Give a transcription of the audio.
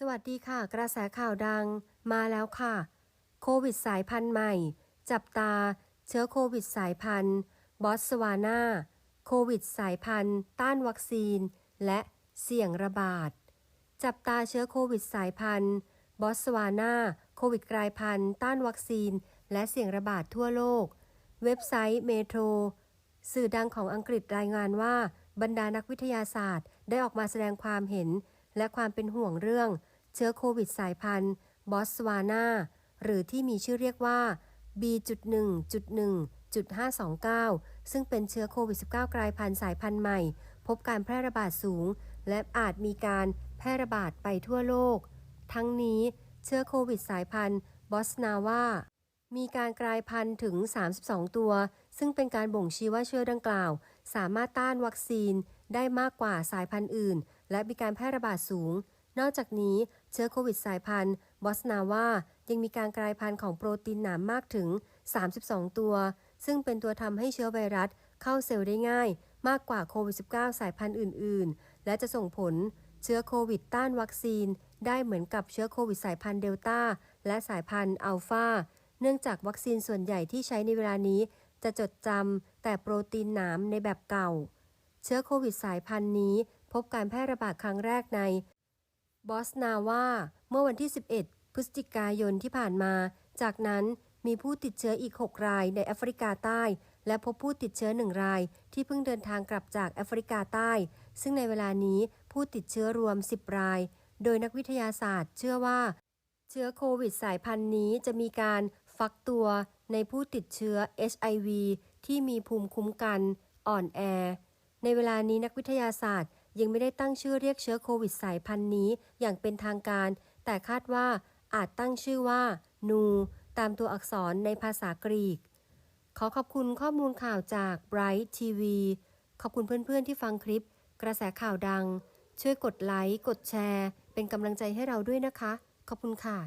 สวัสดีค่ะ กระแสข่าวดังมาแล้วค่ะ โควิดสายพันธุ์ใหม่ จับตา เชื้อโควิดสายพันธุ์บอตสวานาโควิดสายพันธุ์ ต้านวัคซีน และเสี่ยงระบาด จับตาเชื้อโควิดสายพันธุ์บอตสวานาโควิดกลายพันธุ์ ต้านวัคซีน และเสี่ยงระบาดทั่วโลก เว็บไซต์เมโทรสื่อดังของอังกฤษรายงานว่า บรรดานักวิทยาศาสตร์ได้ออกมาแสดงความเห็น และความเป็นห่วงเรื่อง เชื้อโควิดสายพันธุ์บอสวานาหรือที่มีชื่อเรียกว่า B.1.1.529 ซึ่งเป็นเชื้อโควิด -19 กลายพันธุ์สายพันธุ์ใหม่ พบการแพร่ระบาดสูง และอาจมีการแพร่ระบาดไปทั่วโลก ทั้งนี้เชื้อโควิดสายพันธุ์บอสนาวามีการกลายพันธุ์ถึง 32 ตัว ซึ่งเป็นการบ่งชี้ว่าเชื้อดังกล่าว สามารถต้านวัคซีนได้มากกว่าสายพันธุ์อื่น และมีการแพร่ระบาดสูง นอกจากนี้เชื้อโควิดสายพันธุ์บอสนาวายังมีการกลายพันธุ์ของโปรตีนหนามมากถึง 32 ตัว ซึ่งเป็นตัวทำให้เชื้อไวรัสเข้าเซลล์ได้ง่าย มากกว่าโควิด -19 สายพันธุ์อื่น ๆ และจะส่งผลเชื้อโควิดต้านวัคซีน ได้เหมือนกับเชื้อโควิดสายพันธุ์เดลต้าและสายพันธุ์อัลฟาเนื่องจากวัคซีนส่วนใหญ่ที่ใช้ในเวลานี้ จะจดจำแต่โปรตีนหนามในแบบเก่า เชื้อโควิดสายพันธุ์นี้ บการแพร่ระบาดครั้งแรกในบอสนาวาเมื่อวันที่ 11 พฤศจิกายนที่ผ่านมา จากนั้นมีผู้ติดเชื้ออีก 6 รายในแอฟริกาใต้ และพบผู้ติดเชื้อ1ราย ที่เพิ่งเดินทางกลับจากแอฟริกาใต้ ซึ่งในเวลานี้ผู้ติดเชื้อรวม 10 ราย โดยนักวิทยาศาสตร์ เชื่อว่า เชื้อโควิดสายพันธุ์นี้จะมีการฟักตัวในผู้ติดเชื้อ HIV ที่มีภูมิคุ้มกันอ่อนแอ ในเวลานี้นักวิทยาศาสตร์ ยังไม่ได้ตั้งชื่อเรียกเชื้อโควิดสายพันธุ์นี้อย่างเป็นทางการ แต่คาดว่าอาจตั้งชื่อว่า นู ตามตัวอักษรในภาษากรีก ขอขอบคุณข้อมูลข่าวจาก Bright TV ขอบคุณเพื่อนๆที่ฟังคลิป กระแสข่าวดัง ช่วยกดไลค์ กดแชร์ เป็นกำลังใจให้เราด้วยนะคะ ขอบคุณค่ะ